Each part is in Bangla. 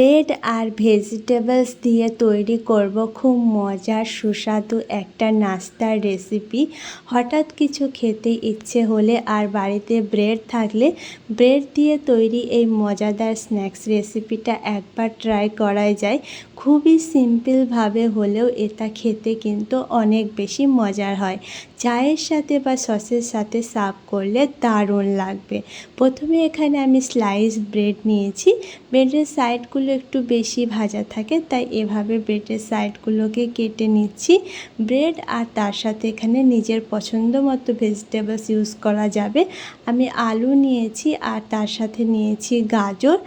ব্রেড আর ভেজিটেবলস দিয়ে তৈরি করব খুব মজার, সুস্বাদু একটা নাস্তার রেসিপি হঠাৎ কিছু খেতে ইচ্ছে হলে আর বাড়িতে ব্রেড থাকলে ব্রেড দিয়ে তৈরি এই মজাদার স্ন্যাক্স রেসিপিটা একবার ট্রাই করাই যায়। খুবই সিম্পলভাবে হলেও এটা খেতে কিন্তু অনেক বেশি মজার হয়। চায়ের সাথে বা সসের সাথে সার্ভ করলে দারুণ লাগবে। প্রথমে এখানে আমি স্লাইস ব্রেড নিয়েছি। ব্রেডের সাইডগুলো একটু বেশি ভাজা থাকে, তাই এভাবে ব্রেডের সাইডগুলোকে কেটে নিচ্ছি। ব্রেড আর তার সাথে এখানে নিজের পছন্দ মতো ভেজিটেবলস ইউজ করা যাবে। আমি আলু নিয়েছি আর তার সাথে নিয়েছি গাজর।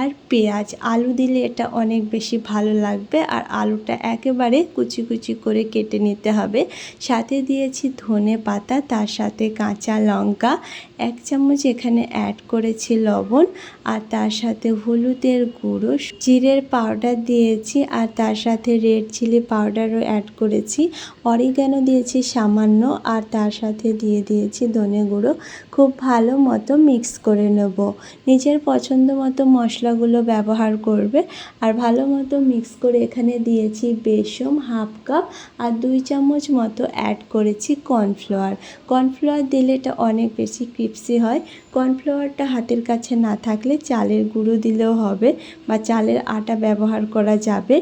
আর পেঁয়াজ, আলু দিলে এটা অনেক বেশি ভালো লাগবে। আর আলুটা একেবারে কুচি কুচি করে কেটে নিতে হবে। সাথে দিয়েছি ধনে পাতা, তার সাথে কাঁচা লঙ্কা, এক চামচ এখানে অ্যাড করেছি লবণ, আর তার সাথে হলুদের গুঁড়ো, জিরের পাউডার দিয়েছি, আর তার সাথে রেড চিলি পাউডারও অ্যাড করেছি। অরিগ্যানো দিয়েছি সামান্য, আর তার সাথে দিয়ে দিয়েছি ধনে গুঁড়ো। খুব ভালো মতো মিক্স করে নেব। নিজের পছন্দ মতো মশলাগুলো ব্যবহার করবে। আর ভালো মতো মিক্স করে এখানে দিয়েছি বেসম হাফ কাপ আর দুই চামচ মতো অ্যাড করেছি কর্নফ্লাওয়ার কর্নফ্লাওয়ার দিলে এটা অনেক বেশি ক্রিপসি হয়। কর্নফ্লাওয়ারটা হাতের কাছে না থাকলে চালের গুঁড়ো দিলেও হবে বা চালের আটা ব্যবহার করা যাবে।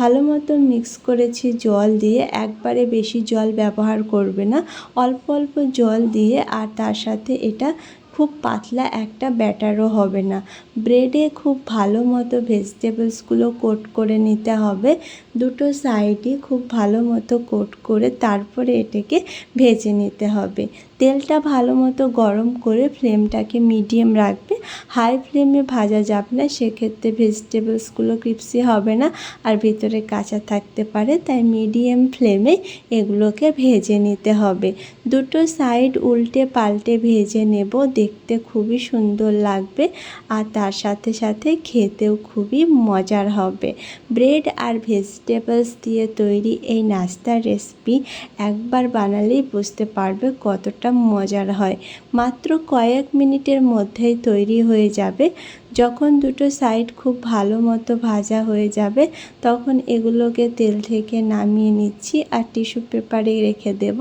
ভালো মতো মিক্স করেছি জল দিয়ে, একবারে বেশি জল ব্যবহার করবে না। অল্প অল্প জল দিয়ে আর তার সাথে এটা খুব পাতলা একটা ব্যাটারও হবে না। ব্রেডে খুব ভালো মতো ভেজিটেবলসগুলো কোট করে নিতে হবে। দুটো সাইডে খুব ভালো মতো কোট করে তারপরে এটাকে ভেজে নিতে হবে। তেলটা ভালো মতো গরম করে ফ্লেমটাকে মিডিয়াম রাখবে। হাই ফ্লেমে ভাজা যাবে না, সেক্ষেত্রে ভেজিটেবলসগুলো ক্রিপসি হবে না আর ভিতরে কাঁচা থাকতে পারে, তাই মিডিয়াম ফ্লেমে এগুলোকে ভেজে নিতে হবে। দুটো সাইড উল্টে পাল্টে ভেজে নেব, দেখতে খুবই সুন্দর লাগবে আর তার সাথে সাথে খেতেও খুবই মজার হবে। ব্রেড আর ভেজিটেবলস দিয়ে তৈরি এই নাস্তার রেসিপি একবার বানালেই বুঝতে পারবে কতটা মজার হয়। মাত্র কয়েক মিনিটের মধ্যেই তৈরি হয়ে যাবে। যখন দুটো সাইড খুব ভালো মতো ভাজা হয়ে যাবে, তখন এগুলোকে তেল থেকে নামিয়ে নিচ্ছি আর টিস্যু পেপারে রেখে দেব।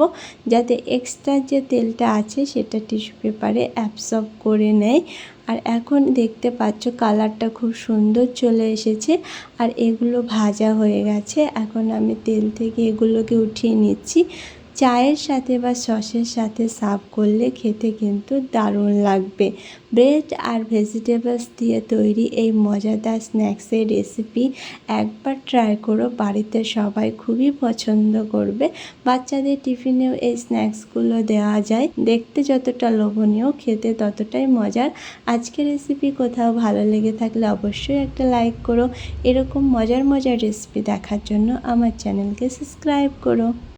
যাতে এক্সট্রা যে তেলটা আছে, সেটা টিস্যু পেপারে অ্যাবসর্ব করে নেয়। আর এখন দেখতে পাচ্ছ কালারটা খুব সুন্দর চলে এসেছে। আর এগুলো ভাজা হয়ে গেছে। এখন আমি তেল থেকে এগুলোকে উঠিয়ে নিচ্ছি। চায়ের সাথে বা সসের সাথে সার্ভ করলে খেতে কিন্তু দারুণ লাগবে। ব্রেড আর ভেজিটেবলস দিয়ে তৈরি এই মজাদার স্ন্যাক্সের রেসিপি একবার ট্রাই করো। বাড়িতে সবাই খুবই পছন্দ করবে। বাচ্চাদের টিফিনেও এই স্ন্যাক্সগুলো দেওয়া যায়। দেখতে যতটা লোভনীয়, খেতে ততটাই মজার। আজকের রেসিপি কোথাও ভালো লেগে থাকলে অবশ্যই একটা লাইক করো। এরকম মজার মজার রেসিপি দেখার জন্য আমার চ্যানেলকে সাবস্ক্রাইব করো।